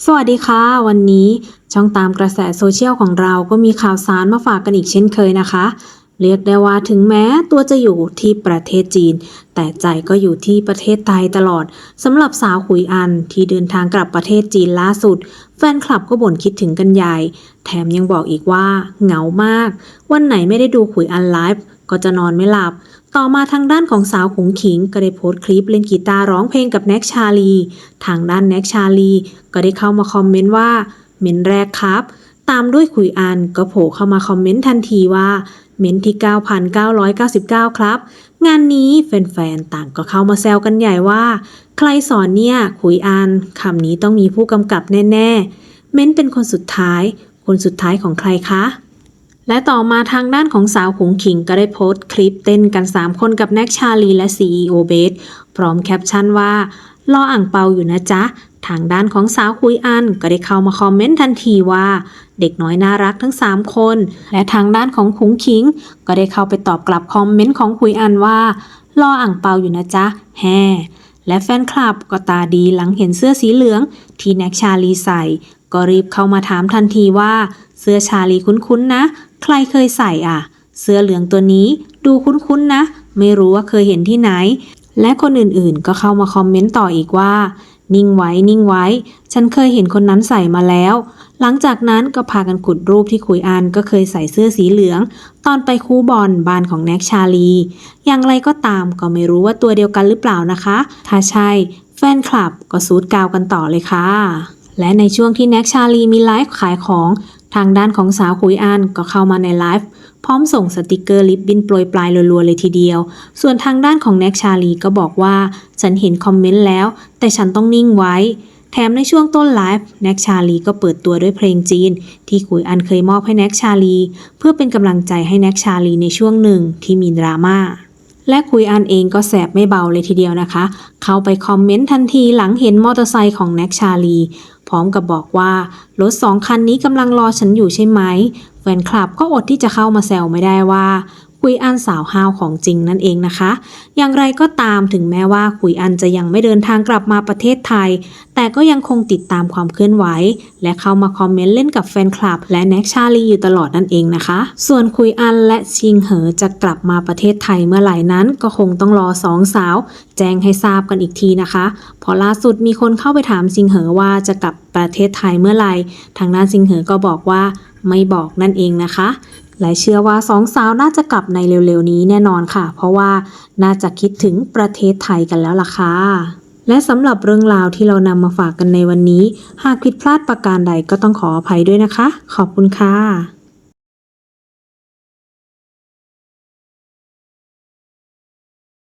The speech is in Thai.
สวัสดีค่ะ วันนี้ช่องตามกระแสโซเชียลของเราก็มีข่าวสารมาฝากกันอีกเช่นเคยนะคะ เรียกได้ว่าถึงแม้ตัวจะอยู่ที่ประเทศจีน แต่ใจก็อยู่ที่ประเทศไทยตลอดสำหรับสาวขุยอันที่เดินทางกลับประเทศจีนล่าสุด แฟนคลับก็บ่นคิดถึงกันใหญ่ แถมยังบอกอีกว่าเหงามาก วันไหนไม่ได้ดูขุยอันไลฟ์ ก็จะนอนไม่หลับ ต่อมาทางด้านของสาวขงขิงก็ได้โพสต์คลิปเล่นกีตาร์ร้องเพลงกับแน็กชาลี ทางด้านแน็กชาลี ก็ได้เข้ามาคอมเมนต์ว่าเมนแรกครับ ตามด้วยขุยอันก็โผล่เข้ามาคอมเมนต์ทันทีว่าเมนที่ 9,999 ครับ งานนี้แฟนๆ ต่างก็เข้ามาแซวกันใหญ่ว่า ใครสอนเนี่ยขุยอันคำนี้ต้องมีผู้กำกับแน่ ๆ เม้นเป็นคนสุดท้าย คนสุดท้ายของใครคะ และต่อมาทางด้านของสาวขงขิงก็ได้โพสต์คลิปเต้นกัน 3 คนกับแน็กชาลีและ CEO เบสพร้อมแคปชั่นว่ารออ่างเปาอยู่นะจ๊ะ ทางด้านของสาวคุยอันก็ได้เข้ามาคอมเมนต์ทันทีว่า เด็กน้อยน่ารักทั้ง 3 คน และทางด้านของขุงขิง ก็ได้เข้าไปตอบกลับคอมเมนต์ของคุยอันว่ารออ่างเปาอยู่นะจ๊ะแฮและแฟนคลับก็ตาดีหลังเห็นเสื้อสีเหลือง ที่แน็กชาลีใส่ ก็รีบเข้ามาถามทันทีว่า เสื้อชาลีคุ้นๆนะ ใครเคยใส่อะ เสื้อเหลืองตัวนี้ดูคุ้นๆนะ ไม่รู้ว่าเคยเห็นที่ไหน และคนอื่นๆ ก็เข้ามาคอมเมนต์ต่ออีกว่า นิ่งไว้นิ่งไว้ ฉันเคยเห็นคนนั้นใส่มาแล้ว หลังจากนั้นก็พากันขุดรูปที่คุยอันก็เคยใส่เสื้อสีเหลือง ตอนไปคูบอลบ้านของแน็กชาลี อย่างไรก็ตามก็ไม่รู้ว่าตัวเดียวกันหรือเปล่านะคะ ถ้าใช่แฟนคลับก็ซูดกาวกันต่อเลยค่ะ และในช่วงที่แน็กชาลีมีไลฟ์ขายของ ทางด้านของสาวคุยอันก็เข้ามาในไลฟ์พร้อมส่งสติกเกอร์ลิปบินโปรยปลายรัวๆเลยทีเดียว ส่วนทางด้านของแน็กชาลีก็บอกว่า ฉันเห็นคอมเมนต์แล้ว แต่ฉันต้องนิ่งไว้ แถมในช่วงต้นไลฟ์แน็กชาลีก็เปิดตัวด้วยเพลงจีน ที่คุยอันเคยมอบให้แน็กชาลี เพื่อเป็นกำลังใจให้แน็กชาลีในช่วงหนึ่งที่มีดราม่า และคุยอันเองก็แสบไม่เบาเลยทีเดียวนะคะ เข้าไปคอมเมนต์ทันทีหลังเห็นมอเตอร์ไซค์ของแน็กชาลี พร้อมกับบอกว่า รถสองคันนี้กำลังรอฉันอยู่ใช่ไหมแฟนคลับก็อดที่จะเข้ามาแซวไม่ได้ว่า คุยอันสาวห้าวของจริงนั่นเองนะคะ อย่างไรก็ตามถึงแม้ว่าคุยอันจะยังไม่เดินทางกลับมาประเทศไทย แต่ก็ยังคงติดตามความเคลื่อนไหว และเข้ามาคอมเมนต์เล่นกับแฟนคลับ และแน็กชาลีอยู่ตลอดนั่นเองนะคะ ส่วนคุยอันและชิงเหอจะกลับมาประเทศไทยเมื่อไหร่นั้น ก็คงต้องรอสองสาว แจ้งให้ทราบกันอีกทีนะคะเพอล่าสุดมีคนเข้าไปถามซิงเหอว่าจะกลับประเทศไทยเมื่อไหร่ทางด้านซิงเหอก็บอกว่าไม่บอกนั่นเองนะคะ และเชื่อว่าสองสาวน่าจะกลับในเร็วๆนี้แน่นอนค่ะ เพราะว่าน่าจะคิดถึงประเทศไทยกันแล้วล่ะค่ะและสำหรับเรื่องราวที่เรานำมาฝากกันในวันนี้ หากผิดพลาดประการใดก็ต้องขออภัยด้วยนะคะ ขอบคุณค่ะ